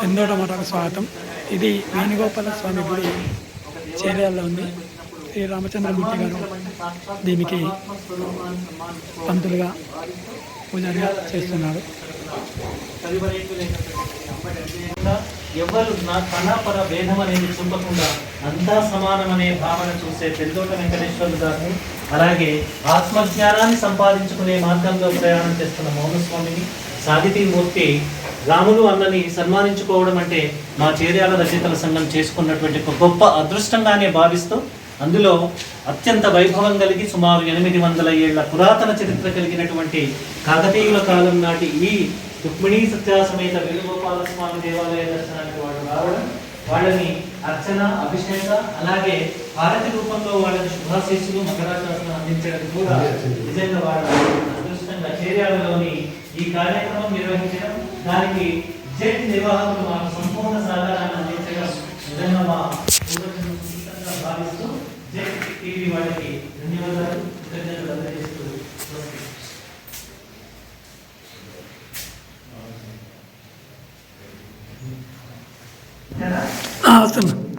పెందోట మఠకు స్వాగతం. ఇది వేణుగోపాల స్వామి గుడి చేర్యాలలో ఉంది. శ్రీ రామచంద్రమూర్తి గారు దీనికి పంతులుగా పూజారిగా చేస్తున్నారు. ఎవ్వరు నా కళాపర భేదం అనేది చూపకుండా అంతా సమానం అనే భావన చూసే పెద్దోట వెంకటేశ్వర్లు గారిని అలాగే ఆత్మజ్ఞానాన్ని సంపాదించుకునే మార్గంలో ప్రయాణం చేస్తున్న మౌనస్వామిని సాహితీమూర్తి రాములు అన్నని సన్మానించుకోవడం అంటే మా చేర్యాల రచయితల సంఘం చేసుకున్నటువంటి ఒక గొప్ప అదృష్టంగానే భావిస్తూ అందులో అత్యంత వైభవం కలిగి సుమారు ఎనిమిది వందల ఏళ్ళ పురాతన చరిత్ర కలిగినటువంటి కాకతీయుల కాలం నాటి ఈ రుక్మిణీ సత్యాసమేత వేణుగోపాల స్వామి దేవాలయ దర్శనానికి వాళ్ళు రావడం వాళ్ళని అర్చన అభిషేక అలాగే హారతి రూపంలో వాళ్ళని శుభాశీస్సులు మకరాశాసనం అందించడం కూడా నిజంగా వాళ్ళ అదృష్టంగా చేర్యాలలోని కార్యక్రమం నిర్వహించడం దానికి జెట్ నిర్వాహకులు మాకు సంపూర్ణ సహకారాన్ని అందించడం నిజంగా మా పూర్వజన్మ భావిస్తూ జెట్ టీవీ వాళ్ళకి ధన్యవాదాలు కృతజ్ఞతలు అందజేస్తూ నమస్తే.